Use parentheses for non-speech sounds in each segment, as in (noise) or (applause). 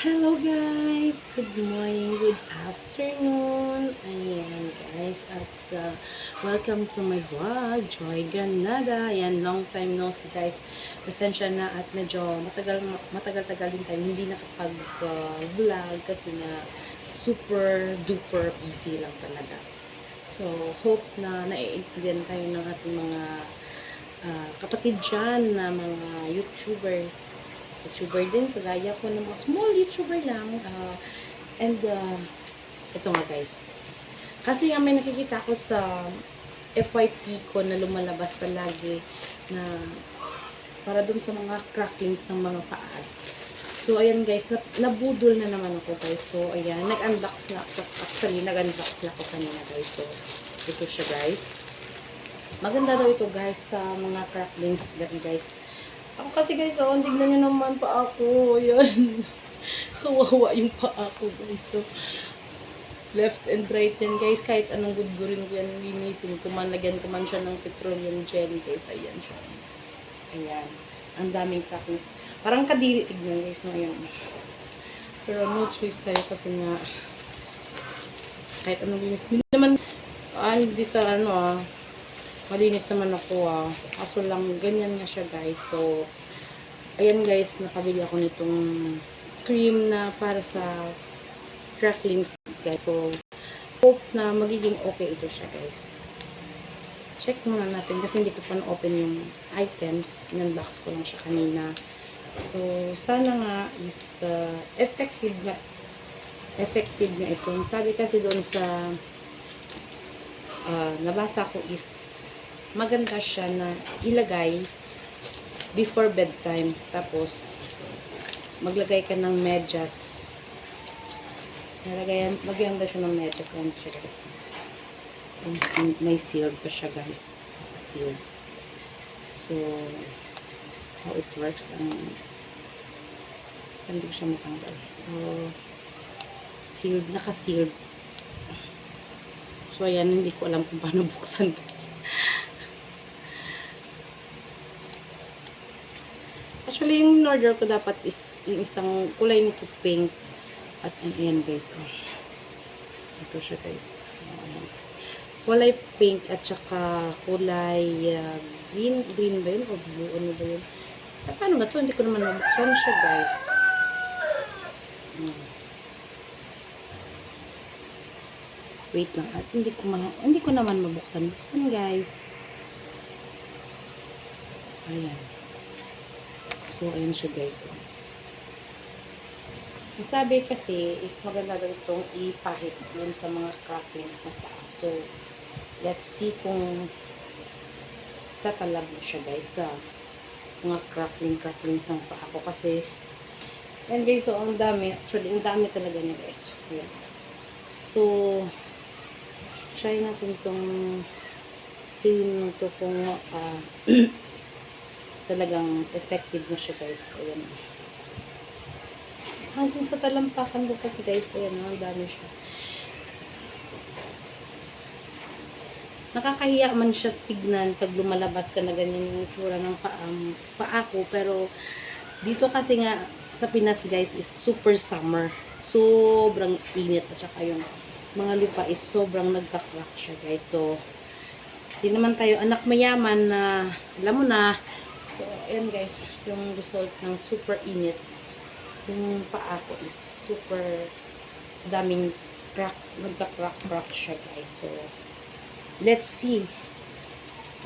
Hello guys! Good morning, good afternoon! Ayan guys, at uh, welcome to my vlog, Joy Granada. Ayan, long time no see guys. Pasensya na at medyo matagal, matagal-tagal din tayo hindi nakapag-vlog kasi na super duper busy lang talaga. So, hope na naiintindihan tayo ng ating mga ah, kapatid dyan na mga YouTuber YouTuber din, kagaya ko ng mga small YouTuber lang. ah, and, uh, ito nga guys. Kasi nga may nakikita ko sa FYP ko na lumalabas palagi na para dun sa mga cracklings ng mga paa. So, ayan guys, na, nabudol na naman ako guys. So, ayan, nag-unbox na ako. Actually, nag-unbox na ako kanina guys. So, ito siya guys. Maganda daw ito guys sa mga cracklings dati guys. Ako kasi guys, oh, tignan nyo naman pa ako. Yan. (laughs) Kawawa yung pa ako guys. So, left and right yan guys. Kahit anong gudgurin ko yan, linisin ko man, ko man siya ng petroleum jelly guys. Ayan siya. Ayan. Ang daming cracklings. Parang kadiri tignan guys. No? Ayan. Pero no choice tayo kasi nga kahit anong linis. Hindi naman, ah, hindi sa ano ah, malinis naman ako ah. Kaso lang, ganyan nga siya guys. So, ayan guys, nakabili ako nitong cream na para sa cracklings guys. So, hope na magiging okay ito siya guys. Check muna natin kasi hindi ko pa na-open yung items. In-unbox ko lang siya kanina. So, sana nga is uh, effective nga effective nga ito. Sabi kasi doon sa uh, nabasa ko is maganda siya na ilagay before bedtime. Tapos, maglagay ka ng medyas. Nalagayan, lagyan daw siya ng medyas. Ayan siya guys. May- sealed pa siya guys. Sealed. So, how it works. Ang, hindi ko siya matanggal. Oh, sealed. Naka-sealed. So, ayan, hindi ko alam kung paano buksan guys. Actually, yung in-order ko dapat is yung isang kulay nito pink. At ayan guys, oh. Ito siya guys. Ayan. Kulay pink at saka kulay uh, green. Green ba yun? O blue? Ano ba yun? Ah, paano ba to? Hindi ko naman mabuksan siya guys. Hmm. Wait lang. At hindi ko, ma hindi ko naman mabuksan. Buksan guys. Ayan. So, ayan siya guys. Ang sabi kasi is maganda daw itong ipahit dun sa mga cracklings na paa. So, let's see kung tatalab na siya guys sa mga crackling cracklings ng paa ko. Kasi, yan guys, so ang dami. Actually, ang dami talaga niya guys. Ayan. So, try natin itong cream na to kung ah, (clears throat) talagang effective na siya guys. Ayan. Hanggang sa talampakan ko kasi guys, ayan, oh, ang dami siya. Nakakahiya man siya tignan pag lumalabas ka na ganyan yung itsura ng paa, paa ko. Pero dito kasi nga sa Pinas guys is super summer. Sobrang init at saka yung mga lupa is sobrang nagka-crack siya guys. So, di naman tayo anak mayaman na alam mo na ayan guys, yung result ng super init. Yung paa ko is super daming crack, nagka-crack-crack siya guys. So, let's see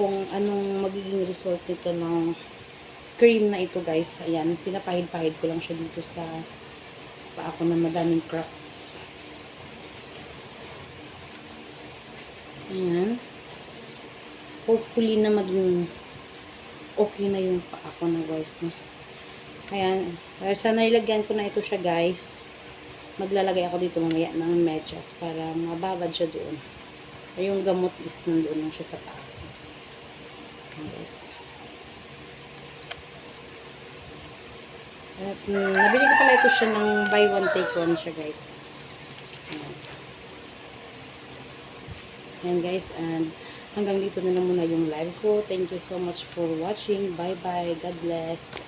kung anong magiging result nito ng cream na ito guys. Ayan, pinapahid-pahid ko lang siya dito sa paa ko na madaming cracks. Ayan. Hopefully na maging okay na yung paa ko na guys. No? Ayan. Sana ilagyan ko na ito siya guys. Maglalagay ako dito mamaya ng medyas para mababad siya doon. Yung gamot is nandoon lang siya sa paa ko. Guys. At mm, nabili ko pala ito siya ng buy one take one siya guys. Ayan. Ayan guys. And hanggang dito na lang muna yung live ko. Thank you so much for watching. Bye bye. God bless.